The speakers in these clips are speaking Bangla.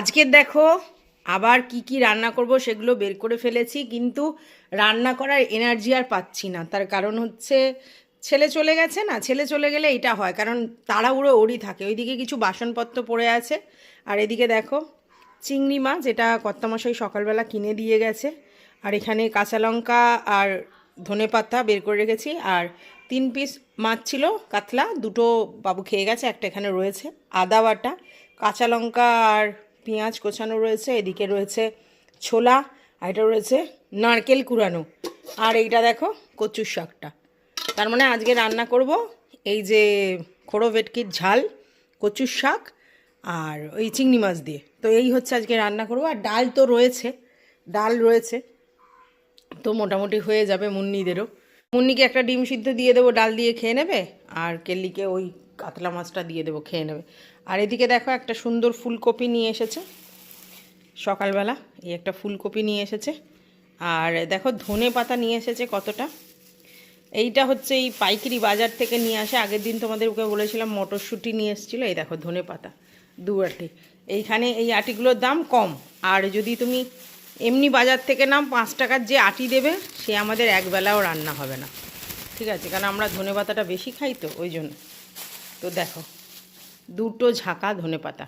আজকে দেখো আবার কি কি রান্না করব সেগুলো বের করে ফেলেছি, কিন্তু রান্না করার এনার্জি আর পাচ্ছি না। তার কারণ হচ্ছে ছেলে চলে গেছে না, ছেলে চলে গেলে এটা হয়, কারণ তাড়াহুড়ো ওরই থাকে। ওইদিকে কিছু বাসনপত্র পড়ে আছে, আর এদিকে দেখো চিংড়ি মাছ যেটা কর্তামশাই সকালবেলা কিনে দিয়ে গেছে, আর এখানে কাঁচা লঙ্কা আর ধনে পাতা বের করে রেখেছি, আর তিন পিস মাছ ছিল, কাতলা, দুটো বাবু খেয়ে গেছে, একটা এখানে রয়েছে, আদা বাটা, কাঁচা লঙ্কা আর পেঁয়াজ কোচানো রয়েছে, এদিকে রয়েছে ছোলা, আর এটা রয়েছে নারকেল কুড়ানো। আর এইটা দেখো কচুর শাকটা। তার মানে আজকে রান্না করব এই যে খোড়ো ভেটকির ঝাল, কচুর শাক আর ওই চিংড়ি মাছ দিয়ে। তো এই হচ্ছে আজকে রান্না করব। আর ডাল তো রয়েছে, ডাল রয়েছে। তো মোটামুটি হয়ে যাবে মুন্নিদেরও। মুন্নিকে একটা ডিম সিদ্ধ দিয়ে দেবো, ডাল দিয়ে খেয়ে নেবে, আর কেল্লিকে ওই কাতলা মাছটা দিয়ে দেবো, খেয়ে নেবে। আর এদিকে দেখো একটা সুন্দর ফুলকপি নিয়ে এসেছে। সকালবেলা এই একটা ফুলকপি নিয়ে এসেছে। আর দেখো ধনে পাতা নিয়ে এসেছে কতটা। এইটা হচ্ছে এই পাইকারি বাজার থেকে নিয়ে আসে। আগের দিন তোমাদেরকে বলেছিলাম মটরশুঁটি নিয়ে এসেছিল। এই দেখো ধনে পাতা, দু আটি। এইখানে এই আটিগুলোর দাম কম। আর যদি তুমি এমনি বাজার থেকে নাম পাঁচ টাকার যে আটি দেবে, সে আমাদের একবেলাও রান্না হবে না। ঠিক আছে, কারণ আমরা ধনে পাতাটা বেশি খাই তো, ওই জন্য। তো দেখো দুটো ঝাঁকা ধনে পাতা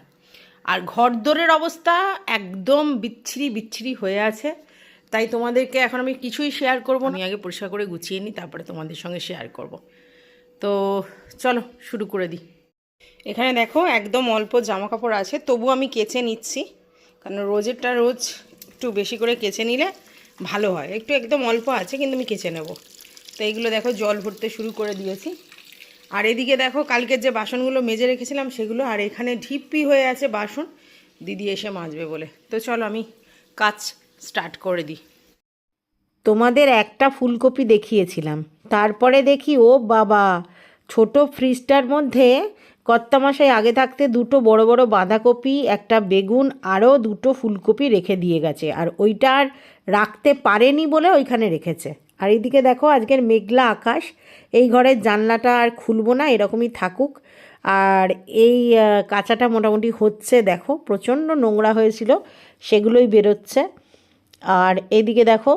আর ঘরদোরের অবস্থা একদম বিচ্ছিরি বিচ্ছিরি হয়ে আছে। তাই তোমাদেরকে এখন আমি কিছুই শেয়ার করব না। আমি আগে পরিষ্কার করে গুছিয়ে নিই তারপরে তোমাদের সঙ্গে শেয়ার করব। তো চলো শুরু করে দিই। এখানে দেখো একদম অল্প জামা কাপড় আছে তবু আমি কেচে নিচ্ছি। কারণ রোজেরটা রোজ একটু বেশি করে কেচে নিলে ভালো হয়। একটু একদম অল্প আছে কিন্তু আমি কেচে নেব। তো এইগুলো দেখো জল ভরতে শুরু করে দিয়েছি। আর এদিকে দেখো, কালকের যে বাসনগুলো মেজে রেখেছিলাম সেগুলো, আর এখানে ঢিপ্পি হয়ে আছে বাসন। দিদি এসে মাজবে বলে। তো চলো আমি কাজ স্টার্ট করে দিই। তোমাদের একটা ফুলকপি দেখিয়েছিলাম। তারপরে দেখি, ও বাবা, ছোট ফ্রিজটার মধ্যে কর্তামশাই আগে থাকতে দুটো বড় বড় বাঁধাকপি, একটা বেগুন, আরও দুটো ফুলকপি রেখে দিয়ে গেছে। আর ওইটা আর রাখতে পারেনি বলে ওইখানে রেখেছে। আর এইদিকে দেখো, আজকের মেঘলা আকাশ। এই ঘরের জানলাটা আর খুলবো না, এরকমই থাকুক। আর এই কাঁচাটা মোটামুটি হচ্ছে দেখো, প্রচণ্ড নোংরা হয়েছিল, সেগুলোই বেরোচ্ছে। আর এইদিকে দেখো,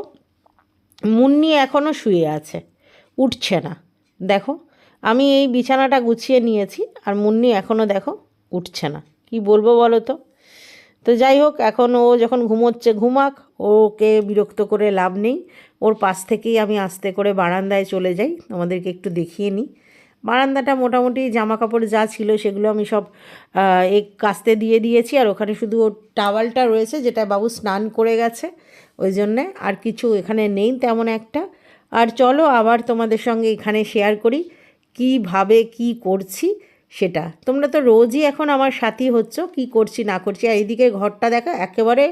মুন্নি এখনও শুয়ে আছে, উঠছে না। দেখো, আমি এই বিছানাটা গুছিয়ে নিয়েছি, আর মুন্নি এখনও দেখো, উঠছে না। কি বলব বলো তো? তো যাই হোক, এখন ও যখন ঘুমোচ্ছে, ঘুমাক, ওকে বিরক্ত করে লাভ নেই। ওর পাশ থেকেই আমি আস্তে করে বারান্দায় চলে যাই। তোমাদেরকে একটু দেখিয়ে নিই। বারান্দাটা মোটামুটি জামা কাপড় যা ছিল সেগুলো আমি সব এক কাস্তে দিয়ে দিয়েছি। আর ওখানে শুধু ওর টাওয়ালটা রয়েছে যেটা বাবু স্নান করে গেছে। ওই জন্যে আর কিছু এখানে নেই তেমন একটা। আর চলো আবার তোমাদের সঙ্গে এখানে শেয়ার করি কীভাবে কি করছি সেটা। তোমরা তো রোজই এখন আমার সাথী হচ্ছ, কি করছি না করছি। আর এইদিকে ঘরটা দেখা, একেবারে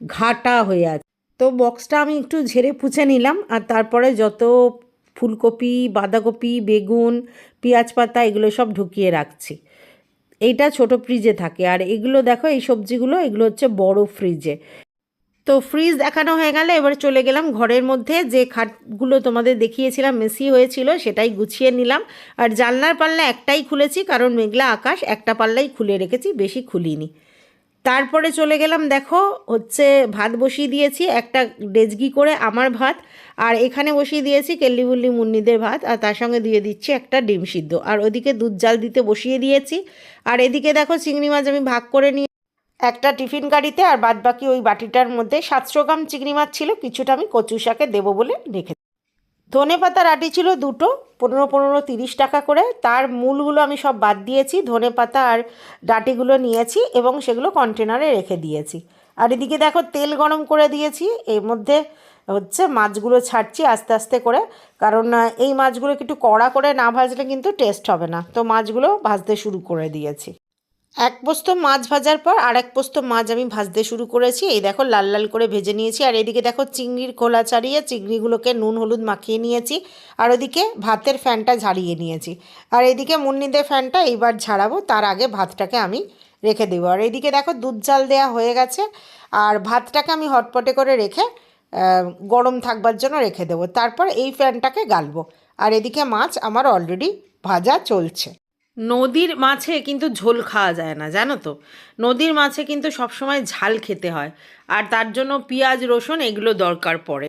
ঘাটা হয়ে আছে। তো বক্সটা আমি একটু ঝেড়ে পুছে নিলাম আর তারপরে যত ফুলকপি, বাঁধাকপি, বেগুন, পেঁয়াজ পাতা এগুলো সব ঢুকিয়ে রাখছি। এইটা ছোট ফ্রিজে থাকে আর এগুলো দেখো এই সবজিগুলো, এগুলো হচ্ছে বড় ফ্রিজে তো ফ্রিজ দেখানো হয়ে গেলে এবার চলে গেলাম ঘরের মধ্যে, যে খাটগুলো তোমাদের দেখিয়েছিলাম মেসি হয়েছিল সেটাই গুছিয়ে নিলাম। আর জানলার পাল্লা একটাই খুলেছি কারণ মেঘলা আকাশ, একটা পাল্লাই খুলে রেখেছি, বেশি খুলিনি। তারপরে চলে গেলাম, দেখো, হচ্ছে ভাত বসিয়ে দিয়েছি, একটা ডেজগি করে আমার ভাত, আর এখানে বসিয়ে দিয়েছি কেল্লিবুল্লি মুন্নিদের ভাত, আর তার সঙ্গে দিয়ে দিচ্ছি একটা ডিম সিদ্ধ, আর ওদিকে দুধ জাল দিতে বসিয়ে দিয়েছি, আর এদিকে দেখো চিংড়ি মাছ আমি ভাগ করে নিয়ে একটা টিফিন গাড়িতে আর বাদ বাকি ওই বাটিটার মধ্যে সাতশো গ্রাম চিংড়ি মাছ ছিল, কিছুটা আমি কচু শাকে দেবো বলে রেখে ধনে পাতার আটি ছিল দুটো, পনেরো পনেরো তিরিশ টাকা করে। তার মূলগুলো আমি সব বাদ দিয়েছি ধনে পাতা আর ডাটিগুলো নিয়েছি এবং সেগুলো কন্টেনারে রেখে দিয়েছি। আর এদিকে দেখো, তেল গরম করে দিয়েছি, এর মধ্যে হচ্ছে মাছগুলো ছাড়ছি আস্তে আস্তে করে, কারণ এই মাছগুলো একটু কড়া করে না ভাজলে কিন্তু টেস্ট হবে না। তো মাছগুলো ভাজতে শুরু করে দিয়েছি। এক পোস্ত মাছ ভাজার পর আর এক পোস্ত মাছ আমি ভাজতে শুরু করেছি। এই দেখো লাল লাল করে ভেজে নিয়েছি। আর এদিকে দেখো চিংড়ির খোলা ছাড়িয়ে চিংড়িগুলোকে নুন হলুদ মাখিয়ে নিয়েছি। আর ওদিকে ভাতের ফ্যানটা ঝাড়িয়ে নিয়েছি। আর এদিকে মুন্নিদের ফ্যানটা এইবার ঝাড়াবো। তার আগে ভাতটাকে আমি রেখে দেবো। আর এদিকে দেখো দুধ জাল দেওয়া হয়ে গেছে। আর ভাতটাকে আমি হটপটে করে রেখে গরম থাকবার জন্য রেখে দেবো। তারপর এই ফ্যানটাকে গালবো। আর এদিকে মাছ আমার অলরেডি ভাজা চলছে। নদীর মাছে কিন্তু ঝোল খাওয়া যায় না, জানো তো? নদীর মাছে কিন্তু সবসময় ঝাল খেতে হয়, আর তার জন্য পেঁয়াজ, রসুন এগুলো দরকার পড়ে।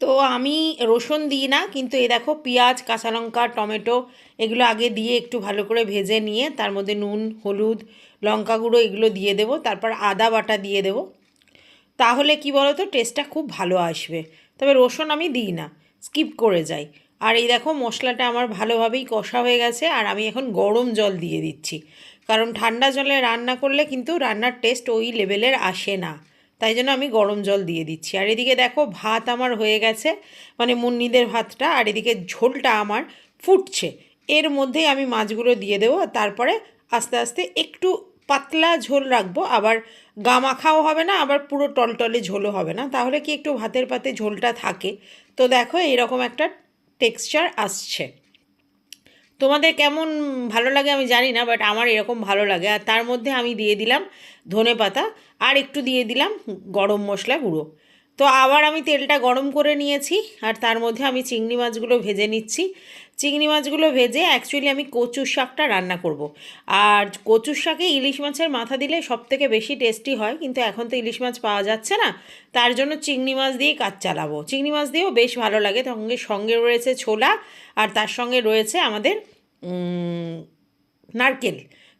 তো আমি রসুন দিই না, কিন্তু এ দেখো পেঁয়াজ, কাঁচা লঙ্কা, টমেটো এগুলো আগে দিয়ে একটু ভালো করে ভেজে নিয়ে তার মধ্যে নুন, হলুদ, লঙ্কা গুঁড়ো এগুলো দিয়ে দেবো, তারপর আদা বাটা দিয়ে দেবো। তাহলে কি বলো তো টেস্টটা খুব ভালো আসবে। তবে রসুন আমি দিই না স্কিপ করে যাই। আর এই দেখো মশলাটা আমার ভালোভাবেই কষা হয়ে গেছে, আর আমি এখন গরম জল দিয়ে দিচ্ছি। কারণ ঠান্ডা জলে রান্না করলে কিন্তু রান্নার টেস্ট ওই লেভেলের আসে না। তাই জন্য আমি গরম জল দিয়ে দিচ্ছি। আর এদিকে দেখো ভাত আমার হয়ে গেছে মানে মুন্নিদের ভাতটা, আর এদিকে ঝোলটা আমার ফুটছে। এর মধ্যেই আমি মাছগুলো দিয়ে দেবো তারপরে আস্তে আস্তে একটু পাতলা ঝোল রাখব। আবার গা মাখাও হবে না, আবার পুরো টলটলে ঝোলও হবে না। তাহলে কি একটু ভাতের পাতে ঝোলটা থাকে? তো দেখো এরকম একটা টেক্সচার আসছে। তোমাদের কেমন ভালো লাগে আমি জানি না বাট আমার এরকম ভালো লাগে। আর তার মধ্যে আমি দিয়ে দিলাম ধনে পাতা আর একটু দিয়ে দিলাম গরম মশলা গুঁড়ো। তো আবার আমি তেলটা গরম করে নিয়েছি আর তার মধ্যে আমি চিংড়ি মাছগুলো ভেজে নিচ্ছি। চিংড়ি মাছগুলো ভেজে অ্যাকচুয়ালি আমি কচুর শাকটা রান্না করব। আর কচুর শাকে ইলিশ মাছের মাথা দিলে সব থেকে বেশি টেস্টি হয়, কিন্তু এখন তো ইলিশ মাছ পাওয়া যাচ্ছে না, তার জন্য চিংড়ি মাছ দিয়েই কাজ চালাবো। চিংড়ি মাছ দিয়েও বেশ ভালো লাগে, সঙ্গে সঙ্গে রয়েছে ছোলা আর তার সঙ্গে রয়েছে আমাদের নারকেল।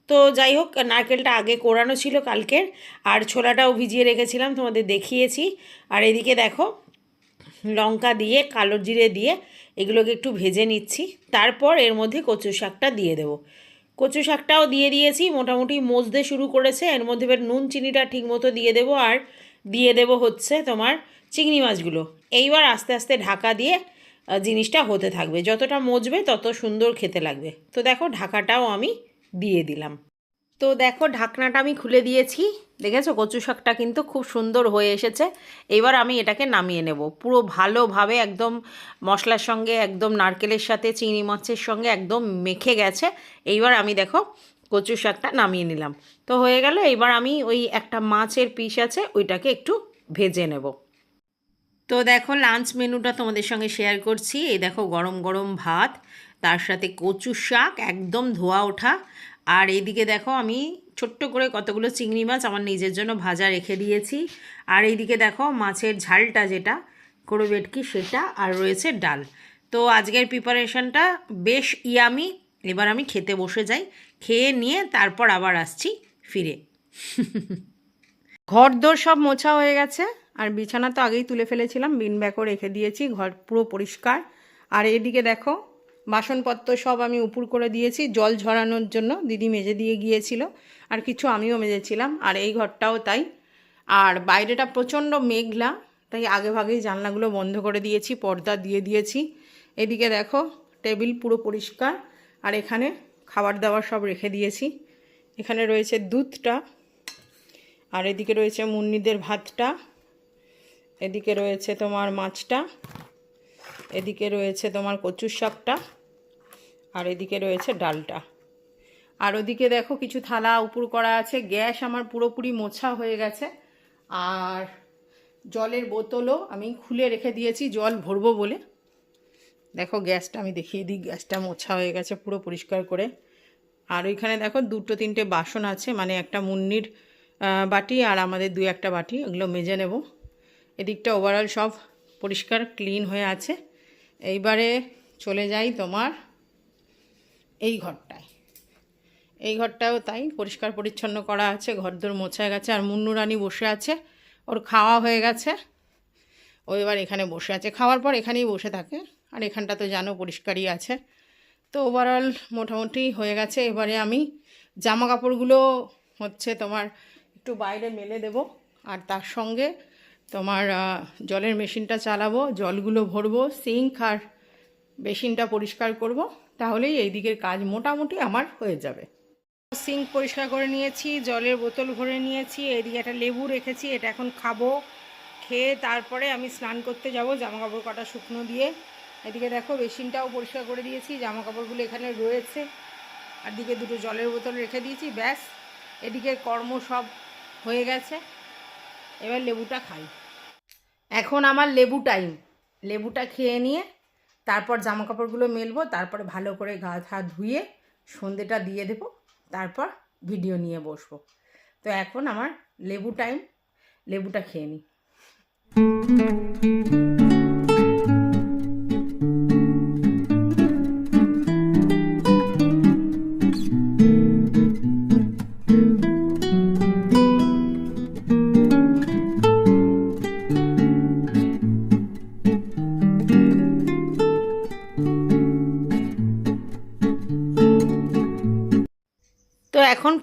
তো যাই হোক, নারকেলটা আগে কোরানো ছিল কালকের, আর ছোলাটাও ভিজিয়ে রেখেছিলাম, তোমাদের দেখিয়েছি। আর এদিকে দেখো, লঙ্কা দিয়ে কালো জিরে দিয়ে এগুলোকে একটু ভেজে নিচ্ছি। তারপর এর মধ্যে কচু শাকটা দিয়ে দেবো। কচু শাকটাও দিয়ে দিয়েছি, মোটামুটি মজতে শুরু করেছে। এর মধ্যে এবার নুন, চিনিটা ঠিক মতো দিয়ে দেবো, আর দিয়ে দেবো হচ্ছে তোমার চিংড়ি মাছগুলো। এইবার আস্তে আস্তে ঢাকা দিয়ে জিনিসটা হতে থাকবে। যতটা মজবে তত সুন্দর খেতে লাগবে। তো দেখো, ঢাকাটাও আমি দিয়ে দিলাম। তো দেখো, ঢাকনাটা আমি খুলে দিয়েছি। দেখেছ? কচু শাকটা কিন্তু খুব সুন্দর হয়ে এসেছে। এবার আমি এটাকে নামিয়ে নেব। পুরো ভালোভাবে একদম মশলার সঙ্গে, একদম নারকেলের সাথে, চিংড়ি মাছের সঙ্গে একদম মেখে গেছে। এইবার আমি দেখো, কচু শাকটা নামিয়ে নিলাম। তো হয়ে গেল এবার আমি ওই একটা মাছের পিস আছে, ওইটাকে একটু ভেজে নেব। তো দেখো লাঞ্চ মেনুটা তোমাদের সঙ্গে শেয়ার করছি। এই দেখো, গরম গরম ভাত, তার সাথে কচু শাক, একদম ধোয়া ওঠা। আর এইদিকে দেখো, আমি ছোট্ট করে কতগুলো চিংড়ি মাছ আমার নিজের জন্য ভাজা রেখে দিয়েছি। আর এইদিকে দেখো, মাছের ঝালটা যেটা করো বেটকি সেটা, আর রয়েছে ডাল। তো আজকের প্রিপারেশনটা বেশ ইয়ামি এবার আমি খেতে বসে যাই। খেয়ে নিয়ে তারপর আবার আসছি ফিরে। ঘর দোর সব মোছা হয়ে গেছে। আর বিছানা তো আগেই তুলে ফেলেছিলাম, বিন ব্যাগও রেখে দিয়েছি, ঘর পুরো পরিষ্কার। আর এদিকে দেখো, বাসনপত্র সব আমি উপুর করে দিয়েছি, জল ঝরানোর জন্য দিদি মেজে দিয়ে গিয়েছিল, আর কিছু আমিও মেজেছিলাম, আর এই ঘরটাও তাই। আর বাইরেটা প্রচণ্ড মেঘলা, তাই আগে ভাগেই জানলাগুলো বন্ধ করে দিয়েছি, পর্দা দিয়ে দিয়েছি। এদিকে দেখো, টেবিল পুরো পরিষ্কার, আর এখানে খাবার দাবার সব রেখে দিয়েছি। এখানে রয়েছে দুধটা, আর এদিকে রয়েছে মুন্নিদের ভাতটা এদিকে রয়েছে তোমার মাছটা, এদিকে রয়েছে তোমার কচুর শাকটা, আর এদিকে রয়েছে ডালটা। আর ওদিকে দেখো কিছু থালা উপর করা আছে, গ্যাস আমার পুরোপুরি মোছা হয়ে গেছে, আর জলের বোতলও আমি খুলে রেখে দিয়েছি, জল ভরবো বলে। দেখো গ্যাসটা আমি দেখিয়ে দিই, গ্যাসটা মোছা হয়ে গেছে পুরো পরিষ্কার করে। আর ওইখানে দেখো দুটো তিনটে বাসন আছে মানে একটা মুন্নির বাটি আর আমাদের দু একটা বাটি ওগুলো মেজে নেব। এদিকটা ওভারঅল সব পরিষ্কার ক্লিন হয়ে আছে। এইবারে চলে যাই তোমার এই ঘরটায়। এই ঘরটাও তাই পরিষ্কার পরিচ্ছন্ন করা আছে, ঘরদোর মোছা গেছে, আর মুন্নু রানী বসে আছে। ওর খাওয়া হয়ে গেছে। ও এবার এখানে বসে আছে। খাওয়ার পর এখানেই বসে থাকে। আর এখানটা তো জানো পরিষ্কারই আছে। তো ওভারঅল মোটামুটি হয়ে গেছে। এবারে আমি জামা কাপড়গুলো হচ্ছে তোমার একটু বাইরে মেলে দেব। আর তার সঙ্গে তোমার জলের মেশিনটা চালাবো, জলগুলো ভরবো, সিঙ্ক আর বেসিনটা পরিষ্কার করব, তাহলেই এই দিকের কাজ মোটামুটি আমার হয়ে যাবে। সিঙ্ক পরিষ্কার করে নিয়েছি, জলের বোতল ভরে নিয়েছি, এদিকে একটা লেবু রেখেছি, এটা এখন খাব, খেয়ে তারপরে আমি স্নান করতে যাব জামা কাপড় কটা শুকনো দিয়ে। এদিকে দেখো বেসিনটাও পরিষ্কার করে দিয়েছি জামা কাপড়গুলো এখানে রয়েছে। আর দিকে দুটো জলের বোতল রেখে দিয়েছি, ব্যাস। এদিকে কর্ম সব হয়ে গেছে। এবার লেবুটা খাই। এখন আমার লেবু টাইম লেবুটা খেয়ে নিয়ে তারপর জামা কাপড়গুলো মেলবো, তারপরে ভালো করে গা হাত ধুয়ে সন্ধেটা দিয়ে দেব, তারপর ভিডিও নিয়ে বসবো। তো এখন আমার লেবু টাইম লেবুটা খেয়ে নিই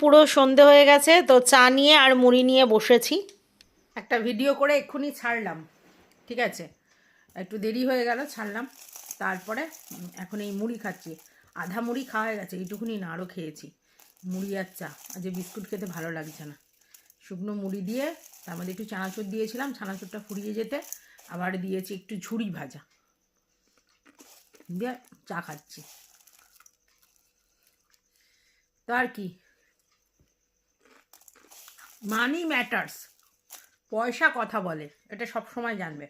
পুরো সন্ধে হয়ে গেছে, তো চা নিয়ে আর মুড়ি নিয়ে বসেছি। একটা ভিডিও করে এক্ষুনি ছাড়লাম, ঠিক আছে? একটু দেরি হয়ে গেল, ছাড়লাম। তারপরে এখন এই মুড়ি খাচ্ছি। আধা মুড়ি খাওয়া হয়ে গেছে, এইটুকুনি না, আরও খেয়েছি। মুড়ি আর চা যে বিস্কুট খেতে ভালো লাগছে না। শুকনো মুড়ি দিয়ে তার মধ্যে একটু চানাচুর দিয়েছিলাম, চানাচুরটা ফুরিয়ে যেতে আবার দিয়েছি একটু ঝুড়ি ভাজা। দিয়ে চা খাচ্ছি। তো আর কি মানি ম্যাটার্স পয়সা কথা বলে, এটা সব সময় জানবে।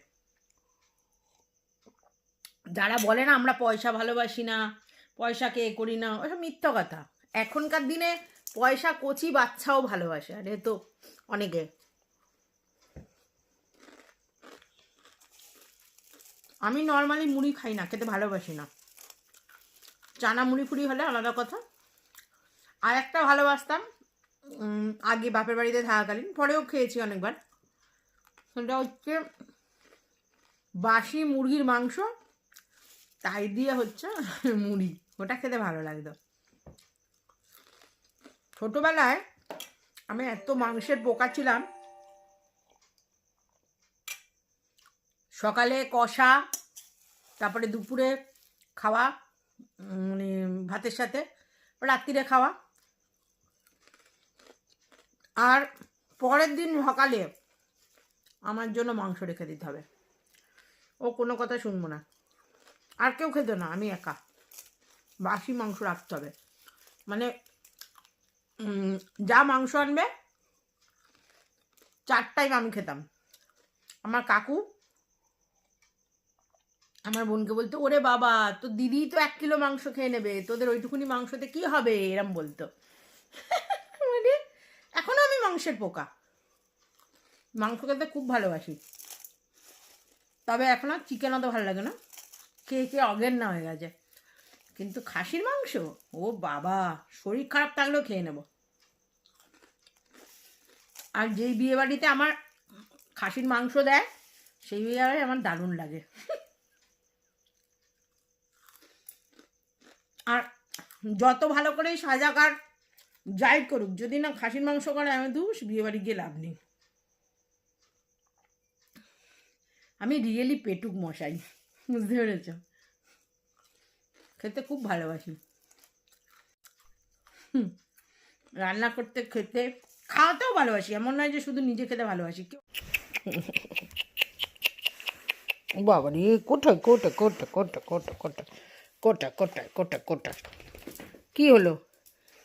যারা বলে না, আমরা পয়সা ভালোবাসি না পয়সাকে এ করি না, ওসব মিথ্য কথা। এখনকার দিনে পয়সা কচি বাচ্চাও ভালোবাসে, আর তো অনেকে। আমি নর্মালি মুড়ি খাই না, খেতে ভালোবাসি না। চানা মুড়ি ফুড়ি হলে আলাদা কথা। আর একটা ভালোবাসতাম আগে বাপের বাড়িতে থাকাকালীন, পরেও খেয়েছি অনেকবার। সেটা হচ্ছে বাসি মুরগির মাংস, তাই দিয়ে হচ্ছে মুড়ি। ওটা খেতে ভালো লাগতো ছোটোবেলায় আমি এত মাংসের পোকা ছিলাম। সকালে কষা, তারপরে দুপুরে খাওয়া মানে ভাতের সাথে, রাত্রিরে খাওয়া। আর পরের দিন সকালে আমার জন্য মাংস রেখে দিতে হবে। ও কোনো কথা শুনব না। আর কেউ খেত না, আমি একা। বাসি মাংস রাখতে হবে। মানে যা মাংস আনবে চার টাইম আমি খেতাম। আমার কাকু, আমার বোনকে বলতো, ওরে বাবা তো দিদি তো এক কিলো মাংস খেয়ে নেবে, তোদের ওইটুকুনি মাংসতে কি হবে? এরম বলতো। মাংসের পোকা। মাংস খেতে খুব ভালোবাসি। তবে এখন আর চিকেন অত ভালো লাগে না। খেয়ে খেয়ে অগের না হয়ে গেছে। কিন্তু খাসির মাংস? ও বাবা, শরীর খারাপ থাকলেও খেয়ে নেব। আর যেই বিয়েবাড়িতে আমার খাসির মাংস দেয়, সেই বিয়েবাড়ি আমার দারুণ লাগে। আর যত ভালো করে সাজাকার যাই করুক, যদি না খাসির মাংস করে, আমি দুষ বিয়েবাড়ি গিয়ে লাভ নেই। আমি রিয়েলি পেটুক মশাই, বুঝতে পেরেছ? খেতে খুব ভালোবাসি। হুম, রান্না করতে, খেতে, খাওয়াতেও ভালোবাসি, এমন নয় যে শুধু নিজে খেতে ভালোবাসি। বাবা রে কোটা কোটা কোটা কোটা কোটা কোটা কোটা কোটা কোটা কোটা কি হলো?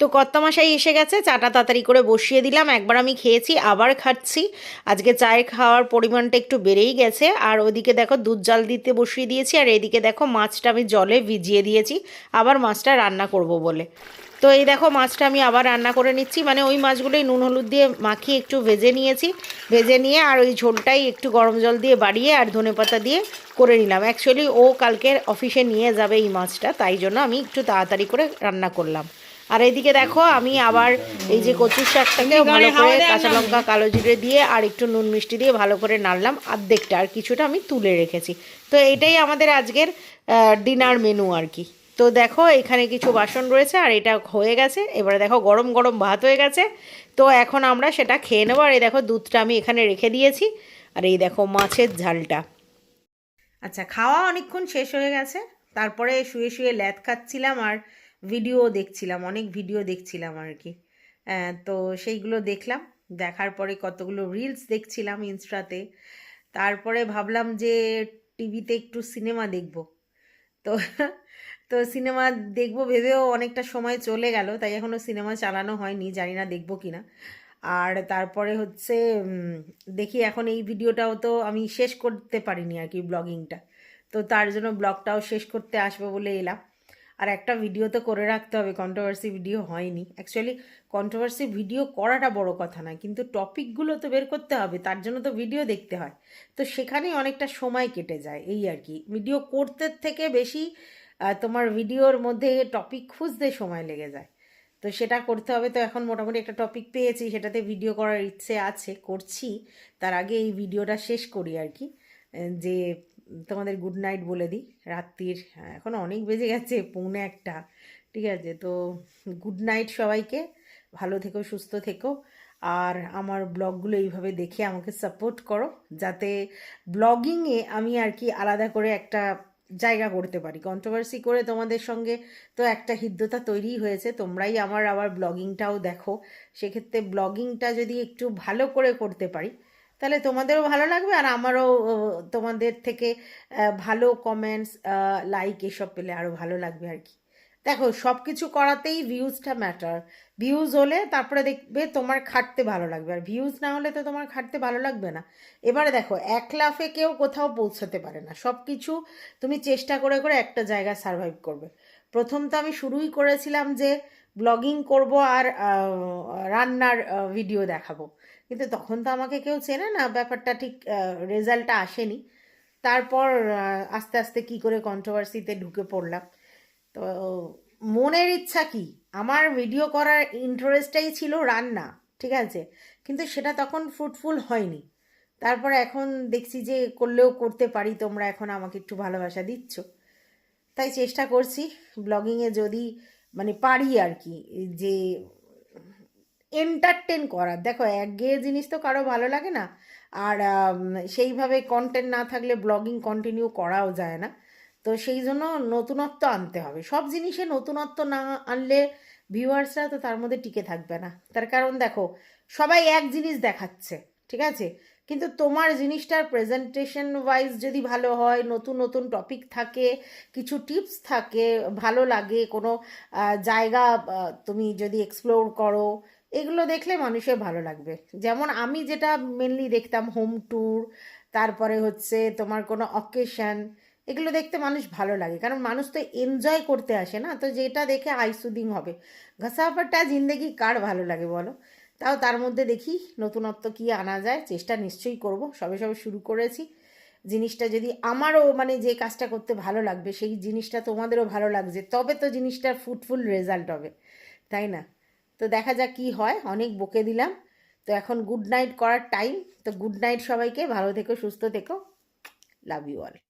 তো কর্তামশাই এসে গেছে, চাটা তাড়াতাড়ি করে বসিয়ে দিলাম, একবার আমি খেয়েছি, আবার খাচ্ছি। আজকে চায়ের খাওয়ার পরিমাণটা একটু বেড়েই গেছে, আর ওদিকে দেখো দুধ জাল দিতে বসিয়ে দিয়েছি, আর এদিকে দেখো মাছটা আমি জলে ভিজিয়ে দিয়েছি, আবার মাছটা রান্না করব বলে। তো এই দেখো মাছটা আমি আবার রান্না করে নিচ্ছি মানে ওই মাছগুলোই নুন হলুদ দিয়ে মাখিয়ে একটু ভেজে নিয়েছি। ভেজে নিয়ে আর ওই ঝোলটাই একটু গরম জল দিয়ে বাড়িয়ে আর ধনেপাতা দিয়ে করে নিলাম। অ্যাকচুয়ালি ও কালকে অফিসে নিয়ে যাবে এই মাছটা, তাই জন্য আমি একটু তাড়াতাড়ি করে রান্না করলাম। আর এইদিকে দেখো আমি আবার এই যে কচুর শাকটাকে ভালো করে কাঁচা লঙ্কা কালো জিরে দিয়ে আর একটু নুন মিষ্টি দিয়ে ভালো করে নাড়লাম অর্ধেকটা আর কিছুটা আমি তুলে রেখেছি। তো এটাই আমাদের আজকের ডিনার মেনু আর কি। তো দেখো এখানে কিছু বাসন রয়েছে আর এটা হয়ে গেছে। এবারে দেখো গরম গরম ভাত হয়ে গেছে। তো এখন আমরা সেটা খেয়ে নেব। আর এই দেখো দুধটা আমি এখানে রেখে দিয়েছি। আর এই দেখো মাছের ঝালটা। আচ্ছা খাওয়া অনেকক্ষণ শেষ হয়ে গেছে। তারপরে শুয়ে শুয়ে ল্যাদ খাচ্ছিলাম আর ভিডিও দেখছিলাম, অনেক ভিডিও দেখছিলাম আর কি। তো সেইগুলো দেখলাম, দেখার পরে কতগুলো রিলস দেখছিলাম ইনস্টাতে। তারপরে ভাবলাম যে টিভিতে একটু সিনেমা দেখব। তো তো সিনেমা দেখব ভেবেও অনেকটা সময় চলে গেল, তাই এখনও সিনেমা চালানো হয়নি, জানি না দেখব কি না আর তারপরে হচ্ছে দেখি এখন এই ভিডিওটাও তো আমি শেষ করতে পারিনি আর কি ব্লগিংটা তো তার জন্য ব্লগটাও শেষ করতে আসব বলে এলাম। আর একটা ভিডিও তো করে রাখতে হবে কন্ট্রোভার্সি ভিডিও হয়নি। অ্যাকচুয়ালি কন্ট্রোভার্সি ভিডিও করাটা বড় কথা না কিন্তু টপিকগুলো তো বের করতে হবে, তার জন্য তো ভিডিও দেখতে হয়। তো সেখানেই অনেকটা সময় কেটে যায়, এই আর কি। ভিডিও করতে থেকে বেশি তোমার ভিডিওর মধ্যে টপিক খুঁজতে সময় লেগে যায়। তো সেটা করতে হবে, তো এখন মোটামুটি একটা টপিক পেয়েছি, সেটাতে ভিডিও করার ইচ্ছে আছে, করছি। তার আগে এই ভিডিওটা শেষ করি আর কি, যে তোমাদের গুড নাইট বলে দিই। রাত্রির হ্যাঁ, এখন অনেক বেজে গেছে পৌনে একটা। ঠিক আছে তো গুড নাইট সবাইকে ভালো থেকো সুস্থ থেকো। আর আমার ব্লগগুলো এইভাবে দেখে আমাকে সাপোর্ট করো যাতে ব্লগিংয়ে আমি আর কি আলাদা করে একটা জায়গা করতে পারি। কন্ট্রোভার্সি করে তোমাদের সঙ্গে তো একটা হৃদ্যতা তৈরি হয়েছে তোমরাই আমার আবার ব্লগিংটাও দেখো। সেক্ষেত্রে ব্লগিংটা যদি একটু ভালো করে করতে পারি তাহলে তোমাদেরও ভালো লাগবে আর আমারও তোমাদের থেকে ভালো কমেন্টস লাইক এসব পেলে আরও ভালো লাগবে আর কি। দেখো সব কিছু করাতেই ভিউজটা ম্যাটার ভিউজ হলে তারপরে দেখবে তোমার খাটতে ভালো লাগবে। আর ভিউজ না হলে তো তোমার খাটতে ভালো লাগবে না। এবারে দেখো, এক লাফে কেউ কোথাও পৌঁছাতে পারে না। সব কিছু তুমি চেষ্টা করে করে একটা জায়গায় সার্ভাইভ করবে। প্রথম তো আমি শুরুই করেছিলাম যে ব্লগিং করব আর রান্নার ভিডিও দেখাবো। কিন্তু তখন তো আমাকে কেউ চেনে না, ব্যাপারটা ঠিক রেজাল্টটা আসেনি। তারপর আস্তে আস্তে কি করে কন্ট্রোভার্সিতে ঢুকে পড়লাম। তো মনের ইচ্ছা কি? আমার ভিডিও করার ইন্টারেস্টটাই ছিল রান্না, ঠিক আছে? কিন্তু সেটা তখন ফ্রুটফুল হয়নি। তারপর এখন দেখছি যে করলেও করতে পারি, তোমরা এখন আমাকে একটু ভালোবাসা দিচ্ছ। তাই চেষ্টা করছি ব্লগিংয়ে যদি মানে পারি আর কি, যে এন্টারটেন করার দেখো, একঘেয়ে জিনিস তো কারও ভালো লাগে না। আর সেইভাবে কন্টেন্ট না থাকলে ব্লগিং কন্টিনিউ করাও যায় না। তো সেই জন্য নতুনত্ব আনতে হবে। সব জিনিসে নতুনত্ব না আনলে ভিউয়ার্সরা তো তার মধ্যে টিকে থাকবে না। তার কারণ দেখো, সবাই এক জিনিস দেখাচ্ছে, ঠিক আছে? কিন্তু তোমার জিনিসটার প্রেজেন্টেশন ওয়াইজ যদি ভালো হয়, নতুন নতুন টপিক থাকে, কিছু টিপস থাকে, ভালো লাগে, কোনো জায়গা তুমি যদি এক্সপ্লোর করো এগুলো দেখলে মানুষের ভালো লাগবে। যেমন আমি যেটা মেনলি দেখতাম হোম ট্যুর তারপরে হচ্ছে তোমার কোনো অকেশন এগুলো দেখতে মানুষ ভালো লাগে। কারণ মানুষ তো এনজয় করতে আসে না, তো যেটা দেখে আইসুদিং হবে। ঘাসাপাটা জিন্দেগি কার ভালো লাগে বলো? তাও তার মধ্যে দেখি নতুনত্ব কি আনা যায়, চেষ্টা নিশ্চয়ই করব, সবে সবে শুরু করেছি। জিনিসটা যদি আমারও মানে যে কাজটা করতে ভালো লাগবে, সেই জিনিসটা তোমাদেরও ভালো লাগছে, তবে তো জিনিসটার ফুটফুল রেজাল্ট হবে, তাই না? তো দেখা যাক কি হয়, অনেক বকে দিলাম। তো এখন গুড নাইট করার টাইম তো গুড নাইট সবাইকে, ভালো থেকো, সুস্থ থেকো। Love you all